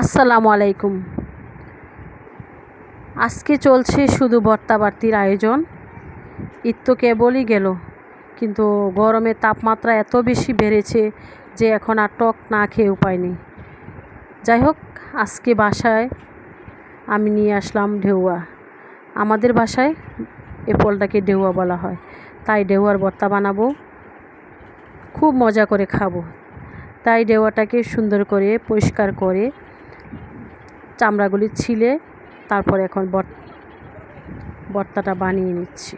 আসসালামু আলাইকুম। আজকে চলছে শুধু ভর্তাবার্তির আয়োজন। ঈদ তো কেবলই গেল, কিন্তু গরমের তাপমাত্রা এত বেশি বেড়েছে যে এখন আর টক না খেয়ে উপায় নেই। যাই হোক, আজকে বাসায় আমি নিয়ে আসলাম ঢেউয়া। আমাদের বাসায় এ ফলটাকে ঢেউয়া বলা হয়। তাই ঢেউয়ার ভর্তা বানাবো, খুব মজা করে খাব। তাই ঢেউয়াটাকে সুন্দর করে পরিষ্কার করে চামড়াগুলি ছিলে, তারপর এখন ভর্তাটা বানিয়ে নিচ্ছি।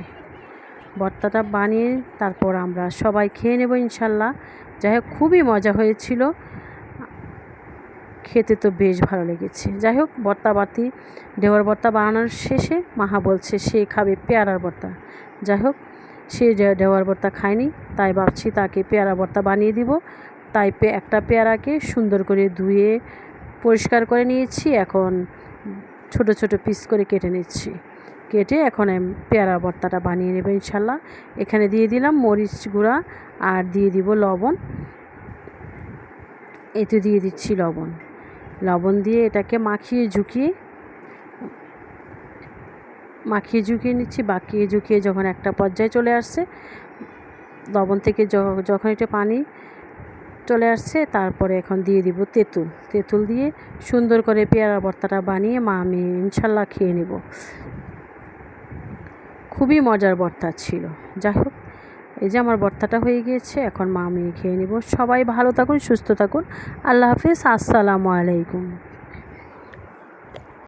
ভর্তাটা বানিয়ে তারপর আমরা সবাই খেয়ে নেব ইনশাল্লাহ। যাই হোক, খুবই মজা হয়েছিল। খেতে তো বেশ ভালো লেগেছে। যাই হোক ভর্তা বাতি ঢেউয়ার ভর্তা বানানোর শেষে মাহা বলছে, সে খাবে পেয়ারার ভর্তা যাই হোক, সে ঢেউয়ার ভর্তা খায়নি, তাই ভাবছি তাকে পেয়ারা ভর্তা বানিয়ে দিব। তাই একটা পেয়ারাকে সুন্দর করে ধুয়ে পরিষ্কার করে নিয়েছি, এখন ছোট ছোট পিস করে কেটে নিচ্ছি। কেটে এখন পেয়ারা ভর্তাটা বানিয়ে নেবে ইনশাল্লাহ। এখানে দিয়ে দিলাম মরিচ গুঁড়া আর দিয়ে দিব লবণ। এতে দিয়ে দিচ্ছি লবণ। লবণ দিয়ে এটাকে মাখিয়ে ঝুঁকিয়ে মাখিয়ে ঝুঁকিয়ে নিচ্ছি। বাকিয়ে ঝুঁকিয়ে যখন একটা পর্যায়ে চলে আসছে, লবণ থেকে যখন এটা পানি চলে আসছে, তারপরে এখন দিয়ে দিব তেঁতুল। তেঁতুল দিয়ে সুন্দর করে পেয়ারা ভর্তাটা বানিয়ে মা আমি ইনশাল্লাহ খেয়ে নেব। খুবই মজার ভর্তা ছিল। যাই হোক, এই যে আমার ভর্তাটা হয়ে গিয়েছে, এখন মা আমি খেয়ে নেব। সবাই ভালো থাকুন, সুস্থ থাকুন। আল্লাহ হাফিজ, আসসালামু আলাইকুম।